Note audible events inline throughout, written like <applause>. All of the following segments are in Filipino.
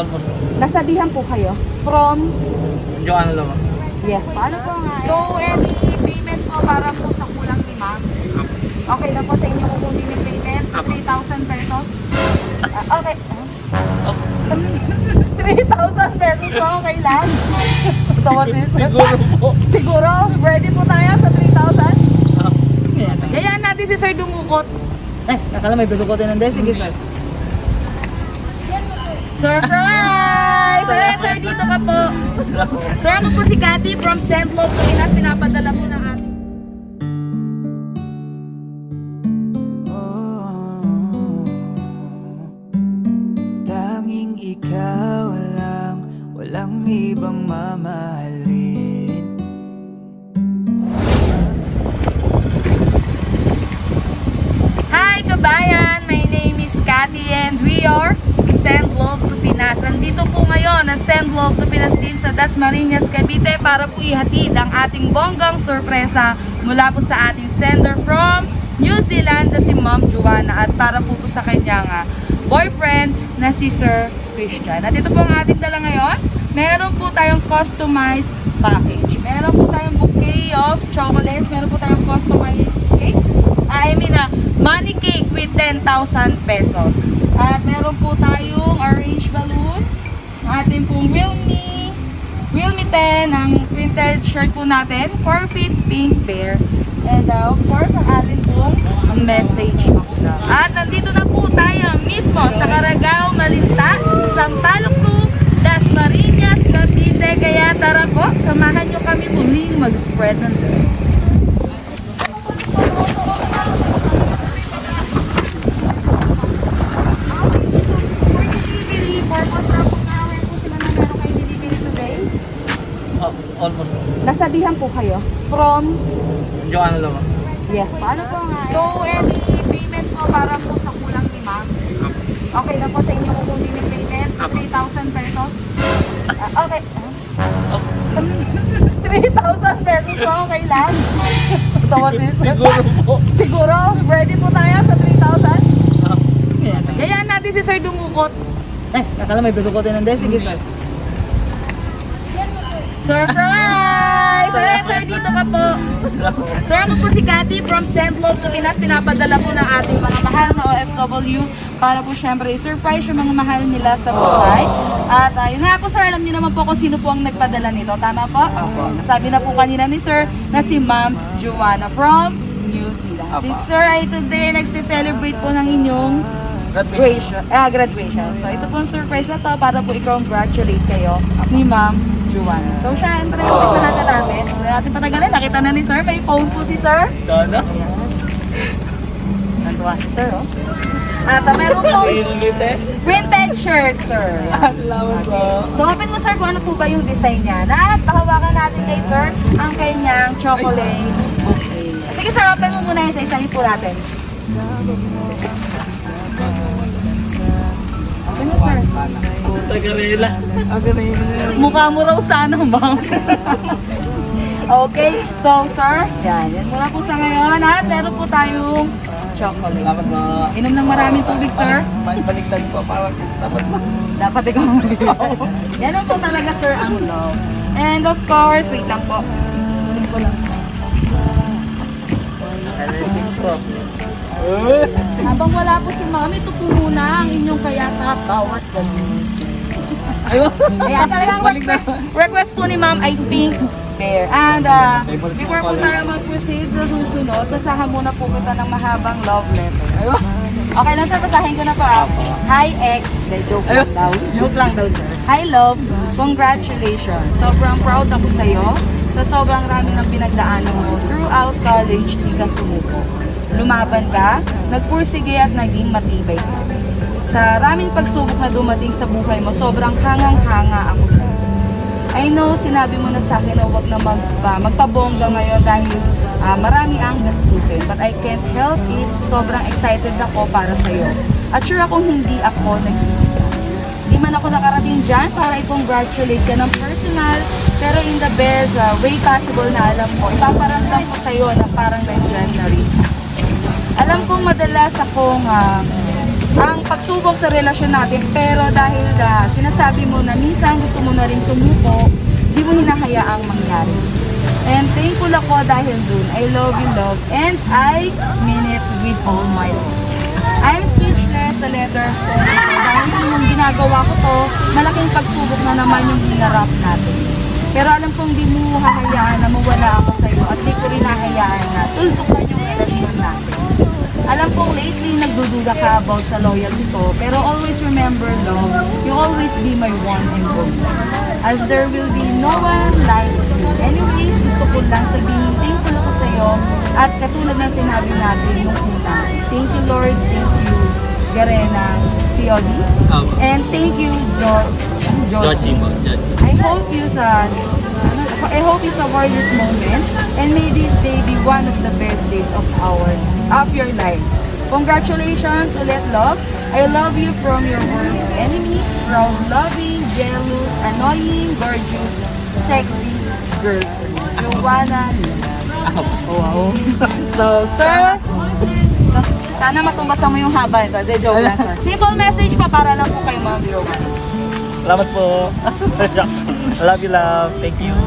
almost. Nasabihan po kayo from Joanna Lama. Yes, paano po nga? So, any payment po para po sa kulang ni ma'am? Okay na po sa inyo kukunin yung payment? Apo. 3,000 pesos? <laughs> Ah, okay. Oh, 3,000 pesos po, okay lang? <laughs> Tawad din. siguro po. Siguro? Ready po tayo sa 3,000? Ah, Yes. Gayaan natin si Sir dumukot. Eh, nakala may dudukotin ng Sige, sir. Surprise! Sir, sir, dito ka po. Sir, ako po si Cathy from St. Love Pilipinas. Pinapadala po ng Ibang mamahalin Hi, kabayan! My name is Cathy and we are Send Love to Pinas. Nandito po ngayon ang Send Love to Pinas team sa Dasmariñas, Cavite para po ihatid ang ating bonggang sorpresa mula po sa ating sender from New Zealand na si Ma'am Joanna at para po to sa kanyang ah, boyfriend na si Sir Christian. At ito po ang ating dala ngayon. Meron po tayong customized package. Meron po tayong bouquet of chocolates. Meron po tayong customized cakes. I mean, ah, money cake with 10,000 pesos. At meron po tayong orange balloon. Ating pong Wilmy. Wilmy 10, ang printed shirt po natin. 4-feet pink bear. And uh, of course, ang ating pong message of love. At nandito na po tayo mismo sa Caragao, Malinta, Sampaloc 2, Dasmariñas, Cavite. Kaya tara po, samahan nyo kami muling mag-spread ng love. Oh, almost. Nasabihan po kayo from Joanna Lama. Yes, paano po nga? So, any payment po para po sa kulang ni ma'am? Okay na po sa inyo kukunin yung payment? Apo. 3,000 pesos? Okay. Oh, 3,000 pesos po, okay lang? Tawad din. siguro po. Siguro? Ready po tayo sa 3,000? Ah, Yes. Gayaan natin si Sir dumukot. eh, nakala may dudukotin ng Sige, sir. Surprise! Sir, sir, dito ka po. Sir, ako po si Cathy from to Pinas. Pinapadala po ng ating mga mahal na OFW para po syempre i-surprise yung mga mahal nila sa buhay. At uh, yun nga po sir, alam niyo naman po kung sino po ang nagpadala nito. Tama po? Apo. Sabi na po kanina ni sir na si Ma'am Joanna from New Zealand. Apo. Si sir ay today nagse-celebrate po ng inyong graduation. Ah, graduation. So ito po ang surprise na to para po i-congratulate kayo ni Ma'am Joanna. So syempre, umpisa natin natin. Hindi natin patagalin. Nakita na ni sir. May phone po si sir. Sana? Natuwa si sir, oh. At uh, meron po Pinilite? printed shirt, sir. Salamat po. So, open mo sir kung ano po ba yung design niya. At pahawakan natin kay sir ang kanyang chocolate bouquet. Sige sir, open mo muna yung sa isahin po natin. Tagarela. Mukha mo raw sana, ma'am. okay, so sir, yan. Yan muna po sa ngayon. At meron po tayong chocolate. Salamat po. Inom ng maraming tubig, sir. Baliktad po. Parang dapat po. Dapat ikaw ang Yan ang po talaga, sir, ang love. And of course, wait lang po. Tuloy ko lang. Analysis po. Habang wala po si ma'am, ito po muna ang inyong kayakap bawat gabi. Ayan, talagang request, request po ni ma'am ay pink bear. And uh, before po tayo mag-proceed sa susunod, basahan muna po kita ng mahabang love letter. Ayun. Okay lang sir, basahin ko na po. ah. Hi ex, De, joke lang daw. Joke lang daw sir. Hi love, congratulations. Sobrang proud ako sa'yo sa sobrang rami ng pinagdaanan mo throughout college, di ka sumuko. Lumaban ka, nagpursige at naging matibay ka. Sa raming pagsubok na dumating sa buhay mo, sobrang hangang-hanga ako sa'yo. I know, sinabi mo na sa akin na huwag na mag, ah, magpabongga ngayon dahil ah, marami ang gastusin. But I can't help it. Sobrang excited ako para sa'yo. At sure akong hindi ako nag-iisa. Di man ako nakarating dyan para i-congratulate ka ng personal Pero in the best uh, way possible na alam ko, ipaparamdam ko sa'yo na parang nandyan na rin. Alam kong madalas akong ah, ang pagsubok sa relasyon natin, pero dahil ah, sinasabi mo na minsan gusto mo na rin sumuko, di mo hinahayaang mangyari. And thankful ako dahil dun. I love you, love. And I mean it with all my heart. I'm speechless sa letter ko. Dahil yung ginagawa ko to, malaking pagsubok na naman yung hinarap natin. Pero alam kong di mo hahayaan na mawala ako sa iyo at di ko rin hahayaan na tultukan yung relasyon natin. Alam kong lately nagdududa ka about sa loyalty ko, pero always remember, love, you always be my one and only. As there will be no one like you. Anyways, gusto ko lang sabihin, thankful ako sa iyo at katulad ng sinabi natin nung una, thank you Lord, thank you Garena, POD, and thank you mo, Joji. I hope you sa I hope you savor this moment and may this day be one of the best days of our of your life. Congratulations ulit love. I love you from your worst enemy, from loving, jealous, annoying, gorgeous, sexy girlfriend. Joanna Wow. <laughs> so, sir, sana matumbasan mo yung haba nito. De, joke lang, sir. Simple message pa para lang po kay Ma'am Joanna. Salamat po. <laughs> love you, love. Thank you. <laughs>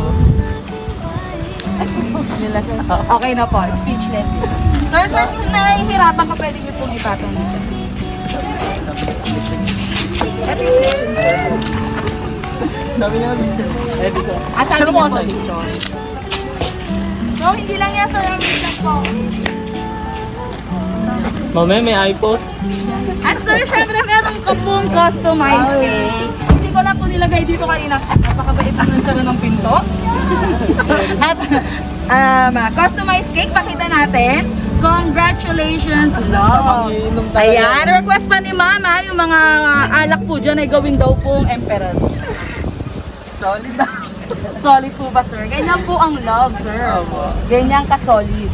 Okay na po, speechless. Sir, sir, nahihirapan ka, pwede niyo pong ipatong dito. Question, sir. Sabi nga, eh, dito. Ah, sabi mo po sa dito. So, hindi lang yan, sir. Ang lang po. Mamaya may iPod. At sir, syempre, meron ko pong customized cake. Hindi ko lang po nilagay dito kanina. Napakabait nun sir ng pinto. <laughs> At, um, customized cake, pakita natin. Congratulations, love. Ayan, request pa ni Mama, yung mga alak po dyan ay gawin daw pong emperor. Solid na. Solid po ba, sir? Ganyan po ang love, sir. Ganyan ka-solid.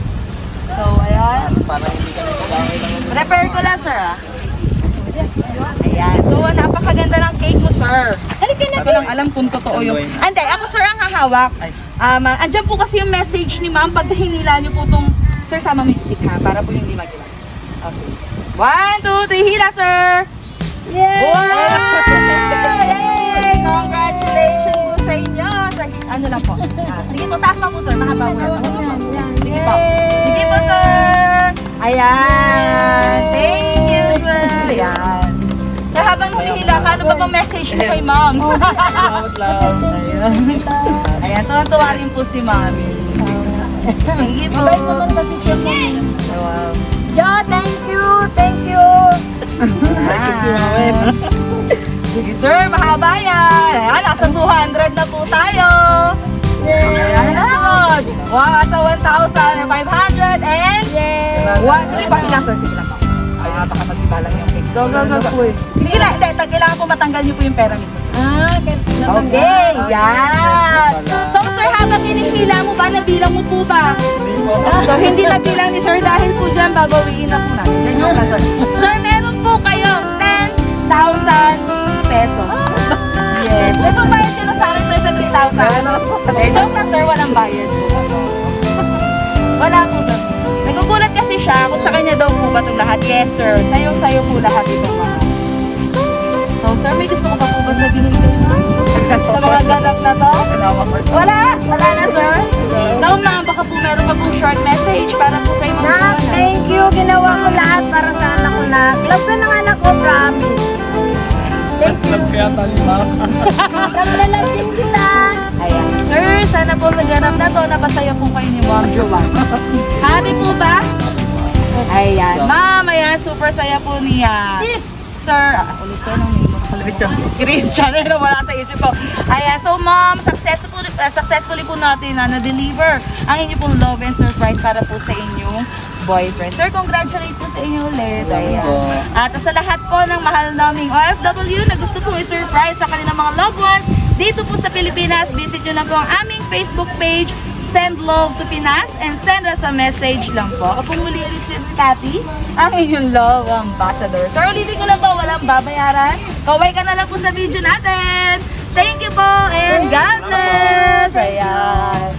So, ayan. Prepare ko lang, sir, ah. Ayan. So, napakaganda ng cake mo, sir. Halika na. Hindi ko lang alam kung totoo yung... Na. Hindi, ako, sir, ang hahawak. Um, andyan po kasi yung message ni ma'am. Pag hinila niyo po itong... Sir, sama mo yung stick, ha? Para po hindi magilan. Okay. One, two, three, hila, sir! Yay! Yay! Congratulations po sa inyo! Sa, ano lang po. Ah, sige po, taas pa po, sir. Mahaba po yan. Sige po. Sige po, sir! Ayan! Thank you, sir! Ayan. Sir, habang humihila ka, ano ba bang message mo kay ma'am? <laughs> Ayan. Ayan, tuwan-tuwa rin po si mami. Thank you po. Mabait naman kasi siya mo. Wow. Jo, thank you, thank you. Second si Mawet. Sige sir, mahaba yan. Ayan, nasa 200 na po tayo. Ayan, nasunod. Wow, nasa 1,500 and... Yay! One, sige pa, ilang sir, sige lang po. Ay, baka mag-ibalang yung cake. Go, go, go, go. Sige na, hindi, kailangan po matanggal niyo po yung pera mismo. Ah, Okay, yan. So sir, habang hinihila mo ba, nabilang mo po ba? So hindi nabilang ni sir dahil po dyan babawiin na po natin. Sir. Sir, meron po kayong 10,000 pesos. Yes. May pambayad ka na sa akin sir sa 3,000. Eh, joke na sir, walang bayad. Wala po sir. Nagugulat kasi siya kung sa kanya daw po ba itong lahat. Yes sir, sayo-sayo po lahat itong mga. So sir, may gusto sabihin kayo ma'am? Sa mga ganap na to? Wala! Wala na sir? No ma'am, baka po meron pa pong short message para po kay Nak, Ma'am thank you. Ginawa ko lahat para sa anak ko na. Love ka ng anak ko, promise. Thank you. Love kaya tali ma'am. Love na love din kita. Ayan. Sir, sana po sa ganap na to, napasaya po kayo ni Ma'am Joanne. Happy po ba? Ayan. Ma'am, ayan, super saya po niya. Sir, ah, ulit sir, nung name mo. Christian. Christian, ano wala sa isip ko. Ayan, so ma'am, successfully, uh, successfully po natin na na-deliver ang inyo pong love and surprise para po sa inyong boyfriend. Sir, congratulate po sa inyo ulit. Ayan. At sa lahat po ng mahal naming OFW na gusto pong i-surprise sa kanilang mga loved ones dito po sa Pilipinas, visit nyo lang po ang aming Facebook page, Send Love to Pinas and send us a message lang po. Ako pong muli ulit si Cathy, ang inyong love ambassador. Sir, ulitin ko lang po, walang babayaran. Kaway ka na lang po sa video natin. Thank you po and God bless. Ayan.